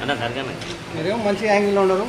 అన్న సరిగా మంచి యాంగిల్లో ఉండడం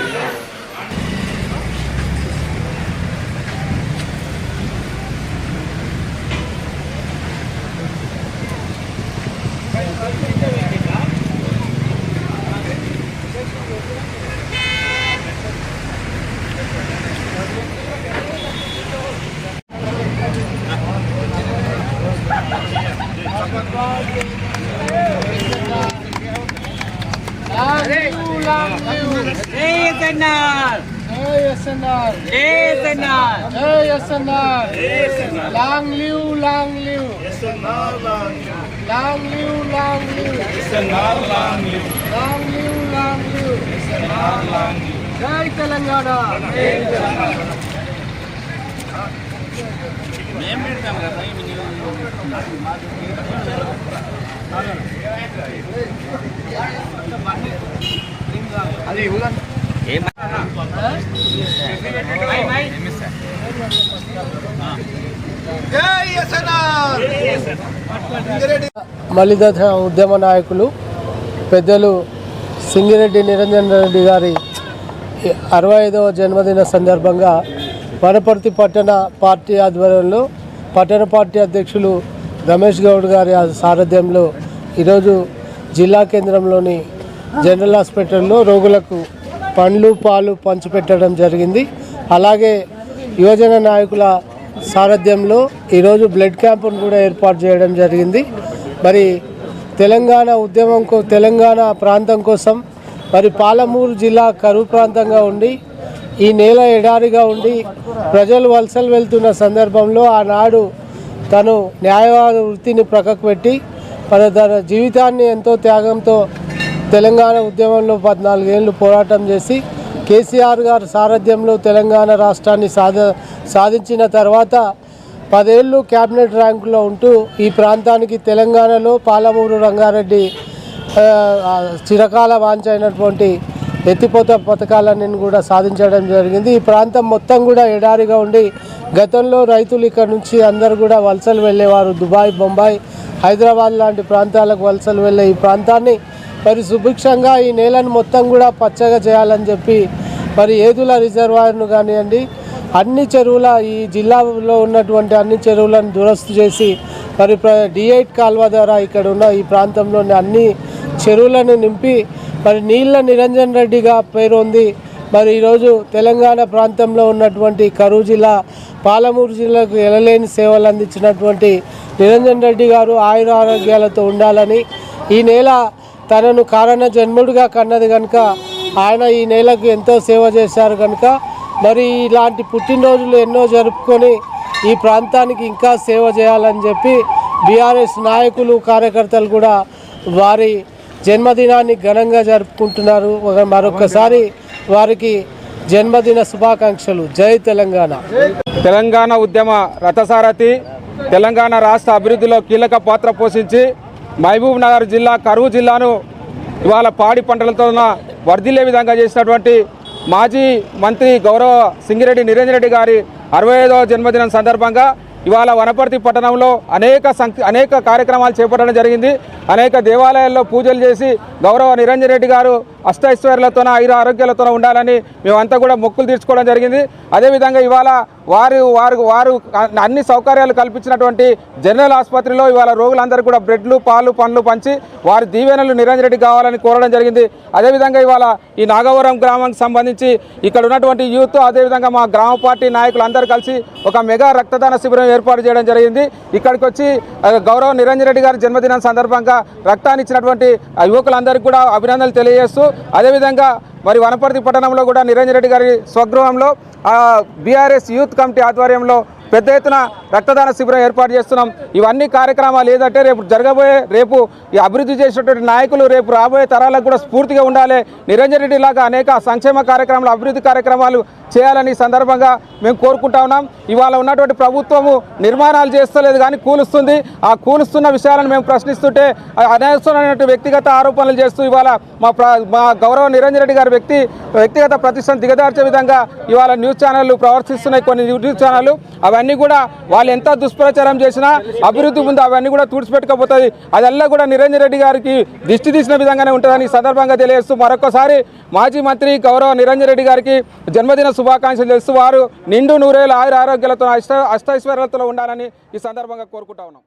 long live long live long live long live long live long live జై తెలంగాణ. అది మలిదశ ఉద్యమ నాయకులు పెద్దలు సింగిరెడ్డి నిరంజన్ రెడ్డి గారి అరవై ఐదవ జన్మదిన సందర్భంగా వనపర్తి పట్టణ పార్టీ ఆధ్వర్యంలో పట్టణ పార్టీ అధ్యక్షులు రమేష్ గౌడ్ గారి సారథ్యంలో ఈరోజు జిల్లా కేంద్రంలోని జనరల్ హాస్పిటల్లో రోగులకు పండ్లు పాలు పంచిపెట్టడం జరిగింది. అలాగే యువజన నాయకుల సారథ్యంలో ఈరోజు బ్లడ్ క్యాంపును కూడా ఏర్పాటు చేయడం జరిగింది. మరి తెలంగాణ ఉద్యమం కో తెలంగాణ ప్రాంతం కోసం మరి పాలమూరు జిల్లా కరువు ప్రాంతంగా ఉండి ఈ నేల ఎడారిగా ఉండి ప్రజలు వలసలు వెళ్తున్న సందర్భంలో ఆనాడు తను న్యాయవాద వృత్తిని ప్రక్కకు పెట్టి మన తన జీవితాన్ని ఎంతో త్యాగంతో తెలంగాణ ఉద్యమంలో పద్నాలుగేళ్ళు పోరాటం చేసి కేసీఆర్ గారు సారథ్యంలో తెలంగాణ రాష్ట్రాన్ని సాధ సాధించిన తర్వాత పదేళ్ళు క్యాబినెట్ ర్యాంకులో ఉంటూ ఈ ప్రాంతానికి తెలంగాణలో పాలమూరు రంగారెడ్డి చిరకాల వాంచైనటువంటి అయినటువంటి ఎత్తిపోత పథకాలన్నీ కూడా సాధించడం జరిగింది. ఈ ప్రాంతం మొత్తం కూడా ఎడారిగా ఉండి గతంలో రైతులు ఇక్కడ నుంచి అందరు కూడా వలసలు వెళ్ళేవారు. దుబాయ్ బొంబాయి హైదరాబాద్ లాంటి ప్రాంతాలకు వలసలు వెళ్ళే ఈ ప్రాంతాన్ని మరి సుభిక్షంగా ఈ నేలను మొత్తం కూడా పచ్చగా చేయాలని చెప్పి మరి ఏదుల రిజర్వాయర్ను కానివ్వండి అన్ని చెరువుల ఈ జిల్లాలో ఉన్నటువంటి అన్ని చెరువులను దురస్తు చేసి మరి ప్ర ఎయిట్ కాల్వ ద్వారా ఇక్కడ ఉన్న ఈ ప్రాంతంలోని అన్ని చెరువులను నింపి మరి నీళ్ళ నిరంజన్ రెడ్డిగా పేరొంది. మరి ఈరోజు తెలంగాణ ప్రాంతంలో ఉన్నటువంటి కరూరు జిల్లా పాలమూరు జిల్లాకు ఎలలేని సేవలు అందించినటువంటి నిరంజన్ రెడ్డి గారు ఆయుర ఆరోగ్యాలతో ఉండాలని ఈ నేల తనను కారణ జన్ముడిగా కన్నది కనుక ఆయన ఈ నేలకు ఎంతో సేవ చేశారు కనుక మరి ఇలాంటి పుట్టినరోజులు ఎన్నో జరుపుకొని ఈ ప్రాంతానికి ఇంకా సేవ చేయాలని చెప్పి బీఆర్ఎస్ నాయకులు కార్యకర్తలు కూడా వారి జన్మదినాన్ని ఘనంగా జరుపుకుంటున్నారు. మరొకసారి వారికి జన్మదిన శుభాకాంక్షలు. జై తెలంగాణ. తెలంగాణ ఉద్యమ రథసారథి తెలంగాణ రాష్ట్ర అభివృద్ధిలో కీలక పాత్ర పోషించి మహబూబ్ నగర్ జిల్లా కరువు జిల్లాను ఇవాళ పాడి పంటలతో వర్ధిల్లే విధంగా చేసినటువంటి మాజీ మంత్రి గౌరవ సింగిరెడ్డి నిరంజన్ రెడ్డి గారి అరవై ఐదవ జన్మదినం సందర్భంగా ఇవాళ వనపర్తి పట్టణంలో అనేక సంక్ అనేక కార్యక్రమాలు చేపట్టడం జరిగింది. అనేక దేవాలయాల్లో పూజలు చేసి గౌరవ నిరంజన్ రెడ్డి గారు అష్టైశ్వర్యాలతోన ఐదు ఆరోగ్యాలతోన ఉండాలని మేమంతా కూడా మొక్కులు తీర్చుకోవడం జరిగింది. అదేవిధంగా ఇవాళ వారు వారు వారు అన్ని సౌకర్యాలు కల్పించినటువంటి జనరల్ ఆసుపత్రిలో ఇవాళ రోగులందరూ కూడా బ్రెడ్లు పాలు పండ్లు పంచి వారి దీవెనలు నిరంజన్ రెడ్డి కావాలని కోరడం జరిగింది. అదేవిధంగా ఇవాళ ఈ నాగవరం గ్రామానికి సంబంధించి ఇక్కడ ఉన్నటువంటి యూత్ అదేవిధంగా మా గ్రామ పార్టీ నాయకులు అందరూ కలిసి ఒక మెగా రక్తదాన శిబిరం ఏర్పాటు చేయడం జరిగింది. ఇక్కడికి వచ్చి గౌరవ నిరంజన్ రెడ్డి గారి జన్మదినం సందర్భంగా రక్తాన్ని ఇచ్చినటువంటి ఆ యువకులందరికీ కూడా అభినందనలు తెలియజేస్తూ అదేవిధంగా మరి వనపర్తి పట్టణంలో కూడా నిరంజన్ రెడ్డి గారి స్వగృహంలో బీఆర్ఎస్ యూత్ కమిటీ ఆధ్వర్యంలో పెద్ద ఎత్తున రక్తదాన శిబిరం ఏర్పాటు చేస్తున్నాం. ఇవన్నీ కార్యక్రమాలు ఏదంటే రేపు జరగబోయే రేపు ఈ అభివృద్ధి చేసినటువంటి నాయకులు రేపు రాబోయే తరాలకు కూడా స్ఫూర్తిగా ఉండాలి. నిరంజన్ రెడ్డి లాగా అనేక సంక్షేమ కార్యక్రమాలు అభివృద్ధి కార్యక్రమాలు చేయాలని సందర్భంగా మేము కోరుకుంటా ఉన్నాం. ఇవాళ ఉన్నటువంటి ప్రభుత్వము నిర్మాణాలు చేస్తలేదు కానీ కూలుస్తుంది. ఆ కూలుస్తున్న విషయాలను మేము ప్రశ్నిస్తుంటే ఆ వ్యక్తిగత ఆరోపణలు చేస్తూ ఇవాళ మా మా గౌరవ నిరంజన్ రెడ్డి గారి వ్యక్తి వ్యక్తిగత ప్రతిష్టను దిగదార్చే విధంగా ఇవాళ న్యూస్ ఛానళ్ళు ప్రవర్తిస్తున్నాయి. కొన్ని న్యూస్ ఛానళ్ళు. అవన్నీ అవన్నీ కూడా వాళ్ళు ఎంత దుష్ప్రచారం చేసినా అభివృద్ధి ముందు అవన్నీ కూడా తుడిచిపెట్టుకోపోతుంది. అదల్లా కూడా నిరంజన్ రెడ్డి గారికి దిష్టి తీసిన విధంగానే ఉంటుందని ఈ సందర్భంగా తెలియజేస్తూ మరొకసారి మాజీ మంత్రి గౌరవ నిరంజన్ రెడ్డి గారికి జన్మదిన శుభాకాంక్షలు తెలుస్తూ వారు నిండు నూరేళ్ళు ఆయుర ఆరోగ్యాలతో అష్ట అష్టైశ్వర్యాలతో ఉండాలని ఈ సందర్భంగా కోరుకుంటా ఉన్నాం.